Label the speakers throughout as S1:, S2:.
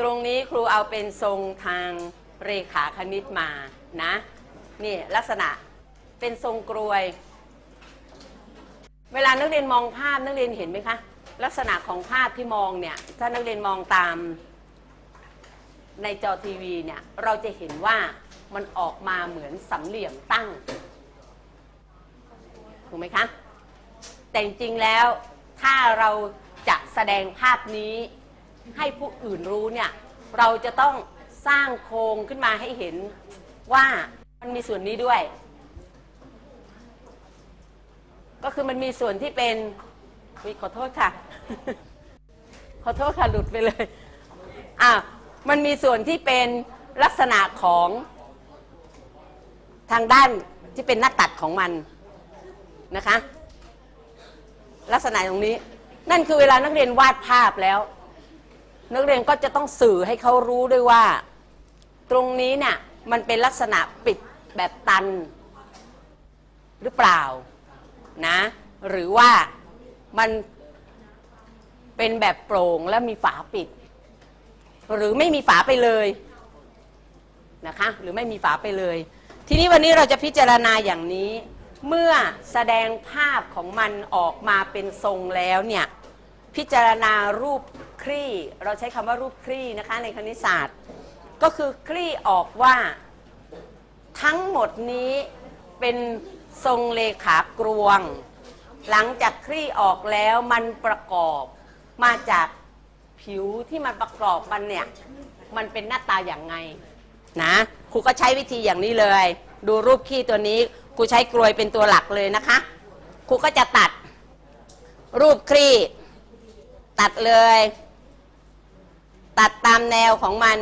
S1: ตรงนี้ครูเอาเป็นทรงทางเรขาคณิตมานะนี่ลักษณะเป็นทรงกรวย เวลานักเรียนมองภาพนักเรียนเห็นไหมคะลักษณะของภาพที่มองเนี่ยถ้านักเรียนมองตามในจอทีวีเนี่ยเราจะเห็นว่ามันออกมาเหมือนสามเหลี่ยมตั้งถูกไหมคะแต่จริงแล้วถ้าเราจะแสดงภาพนี้ ให้ผู้อื่นรู้เนี่ยเราจะต้องสร้างโครงขึ้นมาให้เห็นว่ามันมีส่วนนี้ด้วย ก็คือมันมีส่วนที่เป็นอุ๊ยขอโทษค่ะ ขอโทษค่ะหลุดไปเลยอะมันมีส่วนที่เป็นลักษณะของทางด้านที่เป็นหน้าตัดของมันนะคะ ลักษณะตรงนี้นั่นคือเวลานักเรียนวาดภาพแล้ว นักเรียนก็จะต้องสื่อให้เขารู้ด้วยว่า ตรงนี้เนี่ยมันเป็นลักษณะปิดแบบตัน หรือเปล่านะหรือว่ามันเป็นแบบโปร่งและมีฝาปิด หรือไม่มีฝาไปเลยนะคะหรือไม่มีฝาไปเลย ทีนี้วันนี้เราจะพิจารณาอย่างนี้ เมื่อแสดงภาพของมันออกมาเป็นทรงแล้วเนี่ยพิจารณารูป ลี่เราใช้คำว่ารูปคลี่นะคะในคณิตศาสตร์ ก็คือคลี่ออกว่า ทั้งหมดนี้เป็นทรงเลขากรวง หลังจากคลี่ออกแล้วมันประกอบมาจากผิวที่มันประกอบมันเนี่ยมันเป็นหน้าตาอย่างไงนะครูก็ใช้วิธีอย่างนี้เลย ดูรูปขี้ตัวนี้ครูใช้กลวยเป็นตัวหลักเลยนะคะครูก็จะตัดรูปคลี่ตัดเลย ตัดตามแนวของมัน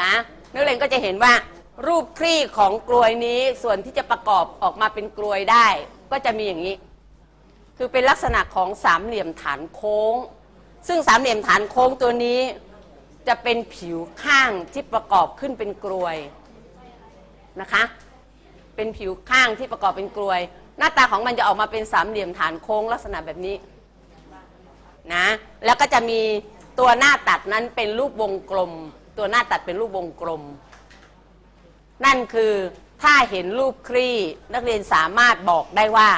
S1: นะนักเรียนก็จะเห็นว่า รูปคลี่ของกลวยนี้ส่วนที่จะประกอบออกมาเป็นกลวยได้ ก็จะมีอย่างนี้ คือเป็นลักษณะของสามเหลี่ยมฐานโค้ง ซึ่งสามเหลี่ยมฐานโค้งตัวนี้ จะเป็นผิวข้างที่ประกอบขึ้นเป็นกลวยนะคะ เป็นผิวข้างที่ประกอบเป็นกลวย หน้าตาของมันจะออกมาเป็นสามเหลี่ยมฐานโค้งลักษณะแบบนี้นะแล้วก็จะมีตัวหน้าตัดนั้นเป็นรูปวงกลม ตัวหน้าตัดเป็นรูปวงกลม นั่นคือถ้าเห็นรูปคลี่นักเรียนสามารถบอกได้ว่า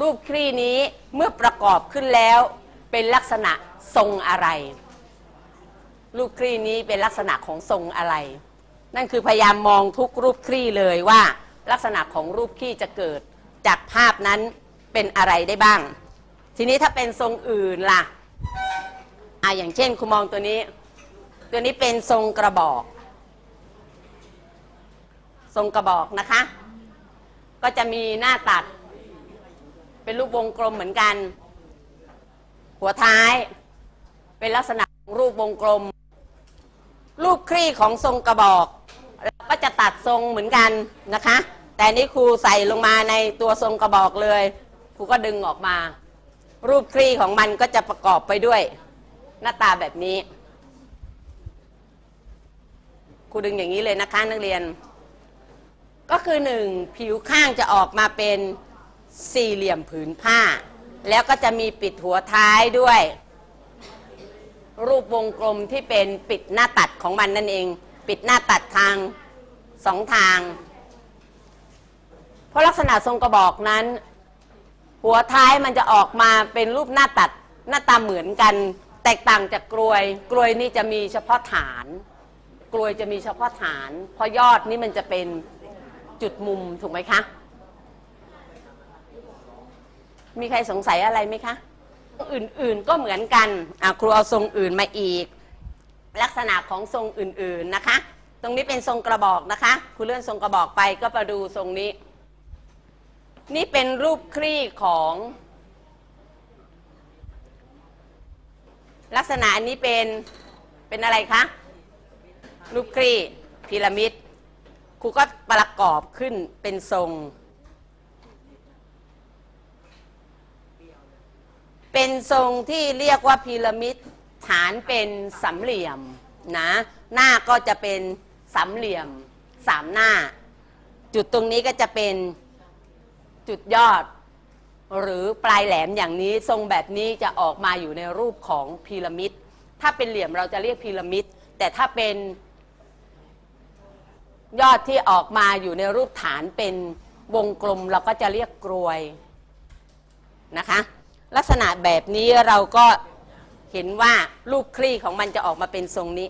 S1: รูปคลี่นี้เมื่อประกอบขึ้นแล้วเป็นลักษณะทรงอะไร รูปคลี่นี้เป็นลักษณะของทรงอะไร นั่นคือพยายามมองทุกรูปคลี่เลยว่า ลักษณะของรูปคลี่จะเกิด จากภาพนั้นเป็นอะไรได้บ้าง ทีนี้ถ้าเป็นทรงอื่นล่ะอะอย่างเช่นคุณมองตัวนี้ ตัวนี้เป็นทรงกระบอก ทรงกระบอกนะคะ ก็จะมีหน้าตัด เป็นรูปวงกลมเหมือนกัน หัวท้ายเป็นลักษณะรูปวงกลม รูปคลี่ของทรงกระบอกแล้วก็จะตัดทรงเหมือนกันนะคะ แต่นี่ครูใส่ลงมาในตัวทรงกระบอกเลย ครูก็ดึงออกมา รูปคลี่ของมันก็จะประกอบไปด้วย หน้าตาแบบนี้ ครูดึงอย่างนี้เลยนะคะนักเรียน ก็คือหนึ่งผิวข้างจะออกมาเป็นสี่เหลี่ยมผืนผ้า แล้วก็จะมีปิดหัวท้ายด้วย รูปวงกลมที่เป็นปิดหน้าตัดของมันนั่นเอง ปิดหน้าตัดทางสองทาง เพราะลักษณะทรงกระบอกนั้น หัวท้ายมันจะออกมาเป็นรูปหน้าตัดหน้าตาเหมือนกัน แตกต่างจากกลวย กลวยนี่จะมีเฉพาะฐาน กลวยจะมีเฉพาะฐานเพราะยอดนี่มันจะเป็นจุดมุมถูกไหมคะ มีใครสงสัยอะไรไหมคะอื่นๆก็เหมือนกันครูเอาทรงอื่นมาอีก ลักษณะของทรงอื่นๆนะคะ ตรงนี้เป็นทรงกระบอกนะคะครูเลื่อนทรงกระบอกไปก็มาดูทรงนี้ นี่เป็นรูปคลี่ของ ลักษณะอันนี้เป็นเป็นอะไรคะ รูปคลี่พีระมิดครูก็ประกอบขึ้นเป็นทรง เป็นทรงที่เรียกว่าพีระมิดฐานเป็นสามเหลี่ยมนะหน้าก็จะเป็นสามเหลี่ยมสามหน้า จุดตรงนี้ก็จะเป็น จุดยอด หรือปลายแหลมอย่างนี้ทรงแบบนี้จะออกมาอยู่ในรูปของพีระมิด ถ้าเป็นเหลี่ยมเราจะเรียกพีระมิด แต่ถ้าเป็นยอดที่ออกมาอยู่ในรูปฐานเป็นวงกลมเราก็จะเรียกกรวยนะคะ ลักษณะแบบนี้เราก็เห็นว่ารูปคลี่ของมันจะออกมาเป็นทรงนี้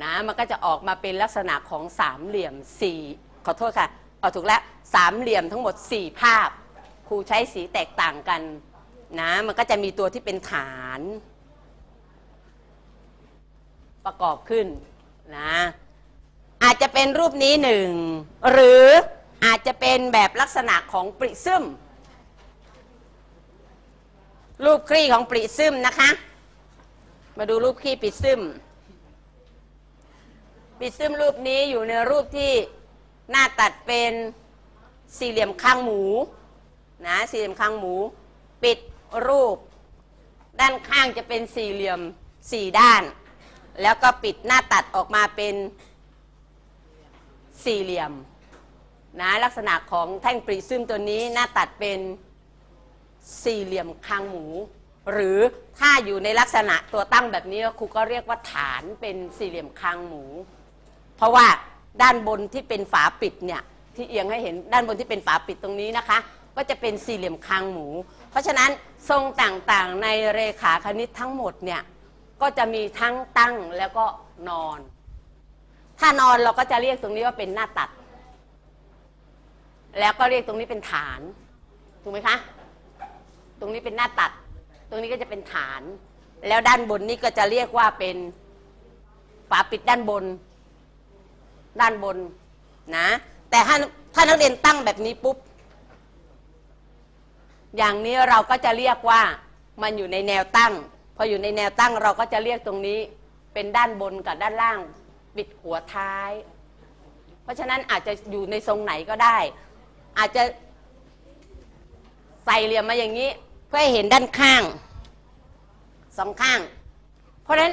S1: นะมันก็จะออกมาเป็นลักษณะของสามเหลี่ยมสี่ขอโทษค่ะเอาถูกแล้วสามเหลี่ยมทั้งหมดสี่ภาพ ครูใช้สีแตกต่างกันนะมันก็จะมีตัวที่เป็นฐาน ประกอบขึ้นนะอาจจะเป็นรูปนี้หนึ่งหรืออาจจะเป็นแบบลักษณะของปริซึมรูปคลี่ของปริซึมนะคะ มาดูรูปคลี่ปริซึม ปิดซึมรูปนี้อยู่ในรูปที่หน้าตัดเป็นสี่เหลี่ยมข้างหมูนะสี่เหลี่ยมข้างหมู ปิดรูป ด้านข้างจะเป็นสี่เหลี่ยมสี่ด้าน แล้วก็ปิดหน้าตัดออกมาเป็นสี่เหลี่ยมนะลักษณะของแท่งปริซึมตัวนี้หน้าตัดเป็นสี่เหลี่ยมคางหมู หรือถ้าอยู่ในลักษณะตัวตั้งแบบนี้ครูก็เรียกว่าฐานเป็นสี่เหลี่ยมคางหมู ราะว่าด้านบนที่เป็นฝาปิดเนี่ยที่เอียงให้เห็นด้านบนที่เป็นฝาปิดตรงนี้นะคะ ก็จะเป็นสี่เหลี่ยมคางหมู เพราะฉะนั้นทรงต่างๆในเรขาคณิตทั้งหมดเนี่ยก็จะมีทั้งตั้งแล้วก็นอน ถ้านอนเราก็จะเรียกตรงนี้ว่าเป็นหน้าตัด แล้วก็เรียกตรงนี้เป็นฐาน ถูกไหมคะ ตรงนี้เป็นหน้าตัด ตรงนี้ก็จะเป็นฐาน แล้วด้านบนนี่ก็จะเรียกว่าเป็นฝาปิดด้านบน ด้านบนนะ แต่ถ้าถ้านักเรียนตั้งแบบนี้ปุ๊บ อย่างนี้เราก็จะเรียกว่ามันอยู่ในแนวตั้ง พออยู่ในแนวตั้งเราก็จะเรียกตรงนี้เป็นด้านบนกับด้านล่างปิดหัวท้าย เพราะฉะนั้นอาจจะอยู่ในทรงไหนก็ได้ อาจจะใส่เหลี่ยมมาอย่างนี้ เพื่อให้เห็นด้านข้างสองข้าง เพราะฉะนั้น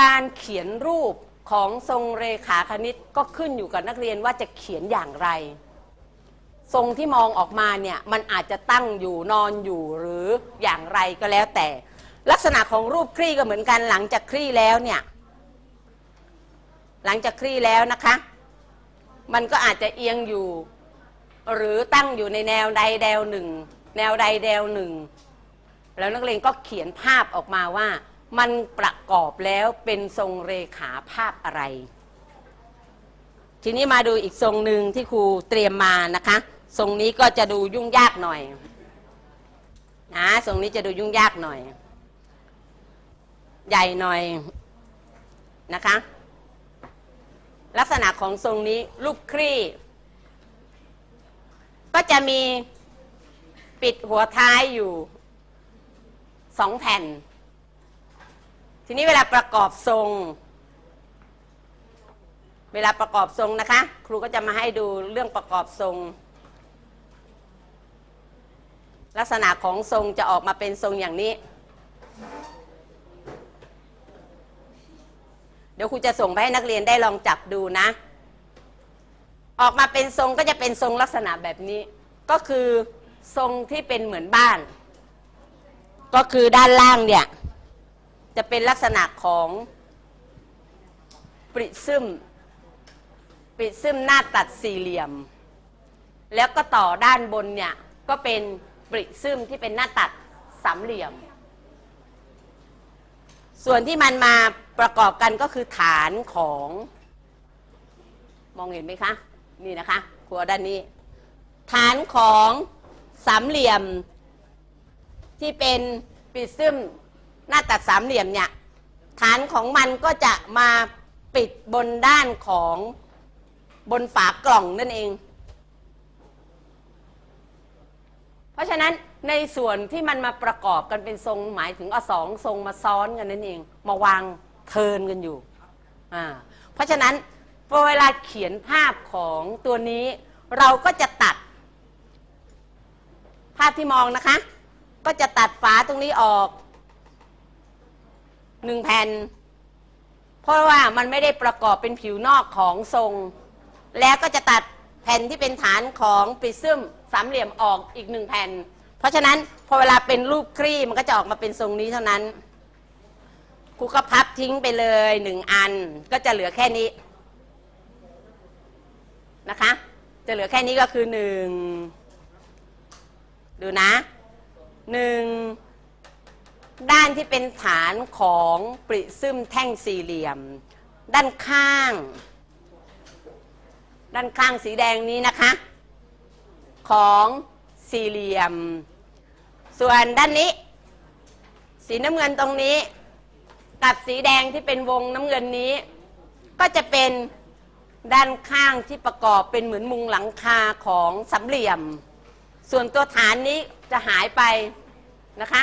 S1: การเขียนรูป ของทรงเรขาคณิตก็ขึ้นอยู่กับนักเรียนว่าจะเขียนอย่างไร ทรงที่มองออกมาเนี่ยมันอาจจะตั้งอยู่นอนอยู่หรืออย่างไรก็แล้วแต่ ลักษณะของรูปคลี่ก็เหมือนกันหลังจากคลี่แล้วเนี่ยหลังจากคลี่แล้วนะคะ มันก็อาจจะเอียงอยู่ หรือตั้งอยู่ในแนวใดแนวหนึ่ง แนวใดแนวหนึ่ง แล้วนักเรียนก็เขียนภาพออกมาว่า มันประกอบแล้วเป็นทรงเรขาภาพอะไร ทีนี้มาดูอีกทรงหนึ่งที่ครูเตรียมมานะคะ ทรงนี้ก็จะดูยุ่งยากหน่อยนะทรงนี้จะดูยุ่งยากหน่อย ใหญ่หน่อยนะคะ ลักษณะของทรงนี้ลูกครี่ ก็จะมีปิดหัวท้ายอยู่สองแผ่น ทีนี้เวลาประกอบทรง เวลาประกอบทรงนะคะ ครูก็จะมาให้ดูเรื่องประกอบทรง ลักษณะของทรงจะออกมาเป็นทรงอย่างนี้ เดี๋ยวครูจะส่งไปให้นักเรียนได้ลองจับดูนะ ออกมาเป็นทรงก็จะเป็นทรงลักษณะแบบนี้ ก็คือทรงที่เป็นเหมือนบ้าน ก็คือด้านล่างเนี่ย จะเป็นลักษณะของปริซึมปริซึมหน้าตัดสี่เหลี่ยม แล้วก็ต่อด้านบนเนี่ยก็เป็นปริซึมที่เป็นหน้าตัดสามเหลี่ยม ส่วนที่มันมาประกอบกันก็คือฐานของ มองเห็นไหมคะ นี่นะคะครัวด้านนี้ ฐานของสามเหลี่ยมที่เป็นปริซึม หน้าตัดสามเหลี่ยมเนี่ยฐานของมันก็จะมาปิดบนด้านของบนฝากล่องนั่นเอง เพราะฉะนั้นในส่วนที่มันมาประกอบกันเป็นทรงหมายถึงอสองทรงมาซ้อนกันนั่นเอง มาวางเทินกันอยู่อ่าเพราะฉะนั้นพอเวลาเขียนภาพของตัวนี้ เราก็จะตัด ภาพที่มองนะคะ ก็จะตัดฝาตรงนี้ออก หนึ่งแผ่น เพราะว่ามันไม่ได้ประกอบเป็นผิวนอกของทรง แล้วก็จะตัดแผ่นที่เป็นฐานของปริซึมสามเหลี่ยมออกอีกหนึ่งแผ่น เพราะฉะนั้นพอเวลาเป็นรูปคลี่มันก็จะออกมาเป็นทรงนี้เท่านั้นครูก็พับทิ้งไปเลยหนึ่งอันก็จะเหลือแค่นี้นะคะ จะเหลือแค่นี้ก็คือหนึ่งดูนะหนึ่ง ด้านที่เป็นฐานของปริซึมแท่งสี่เหลี่ยม ด้านข้าง ด้านข้างสีแดงนี้นะคะ ของสี่เหลี่ยม ส่วนด้านนี้ สีน้ำเงินตรงนี้ กับสีแดงที่เป็นวงน้ำเงินนี้ ก็จะเป็นด้านข้างที่ประกอบเป็นเหมือนมุงหลังคาของสามเหลี่ยม ส่วนตัวฐานนี้จะหายไปนะคะ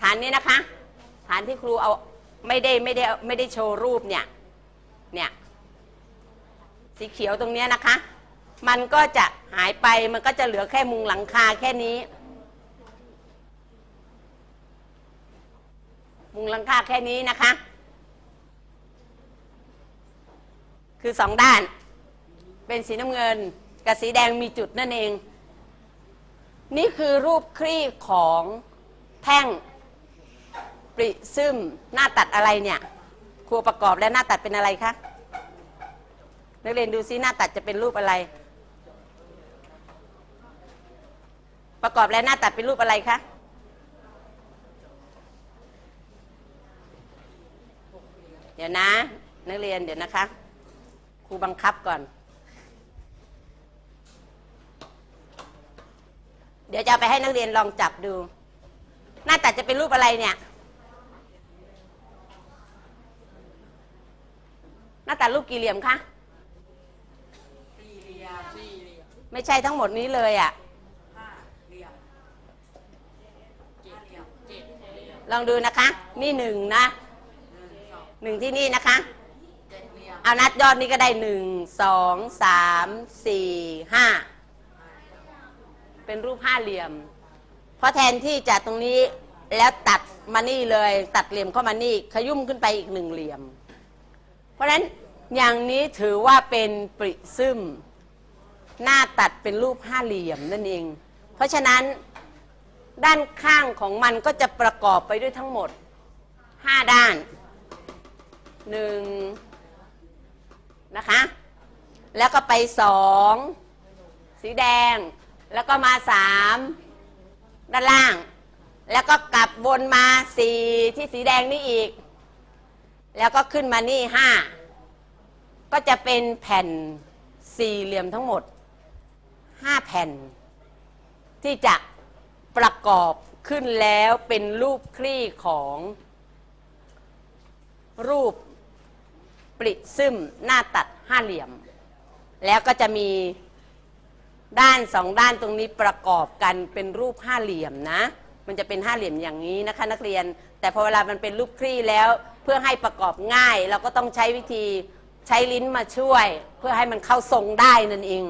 S1: ฐานนี้นะคะ ฐานที่ครูเอาไม่ได้ไม่ได้ไม่ได้โชว์รูปเนี่ยเนี่ยสีเขียวตรงนี้นะคะ มันก็จะหายไปมันก็จะเหลือแค่มุงหลังคาแค่นี้ มุงหลังคาแค่นี้นะคะ คือสองด้าน เป็นสีน้ำเงินกับสีแดงมีจุดนั่นเอง นี่คือรูปคลี่ของแท่ง ริซึมหน้าตัดอะไรเนี่ยครัวประกอบและหน้าตัดเป็นอะไรคะนักเรียนดูซิหน้าตัดจะเป็นรูปอะไร ประกอบและหน้าตัดเป็นรูปอะไรคะเดี๋ยวนะ นักเรียนเดี๋ยวนะคะครูบังคับก่อน เดี๋ยวจะไปให้นักเรียนลองจับดู หน้าตัดจะเป็นรูปอะไรเนี่ย หน้าตัดรูปกี่เหลี่ยมคะ
S2: สี่เหลี่ยมสี่เหลี่ยม
S1: ไม่ใช่ทั้งหมดนี้เลยอะ่ะ
S2: ห้าเหลี่ยมเจ็ดเหลี่ยมเจ็ดเหลี่ยม
S1: ลองดูนะคะ นี่หนึ่งนะ
S2: หนึ่งสอง
S1: หนึ่งที่นี่นะคะ
S2: เจ็ดเหลี่ยม
S1: เอานัดยอดนี้ก็ได้หนึ่งสองสามสี่ห้าเป็นรูปห้าเหลี่ยม เพราะแทนที่จะตรงนี้แล้วตัดมานี่เลย ตัดเหลี่ยมเข้ามานี่ขยุ่มขึ้นไปอีกหนึ่งเหลี่ยม เพราะฉะนั้นอย่างนี้ถือว่าเป็นปริซึมหน้าตัดเป็นรูปห้าเหลี่ยมนั่นเอง เพราะฉะนั้นด้านข้างของมันก็จะประกอบไปด้วยทั้งหมดห้าด้านหนึ่งนะคะ แล้วก็ไปสองสีแดง แล้วก็มาสามด้านล่าง แล้วก็กลับวนมาสี่ที่สีแดงนี่อีก แล้วก็ขึ้นมานี่ห้าก็จะเป็นแผ่นสี่เหลี่ยมทั้งหมดห้าแผ่น ที่จะประกอบขึ้นแล้วเป็นรูปคลี่ของรูปปริซึมหน้าตัดห้าเหลี่ยม แล้วก็จะมีด้านสองด้านตรงนี้ประกอบกันเป็นรูปห้าเหลี่ยมนะ มันจะเป็นห้าเหลี่ยมอย่างนี้นะคะ นักเรียน แต่พอเวลามันเป็นรูปคลี่แล้ว พื่อให้ประกอบง่าย เราก็ต้องใช้วิธีใช้ลิ้นมาช่วย เพื่อให้มันเข้าทรงได้นั่นเอง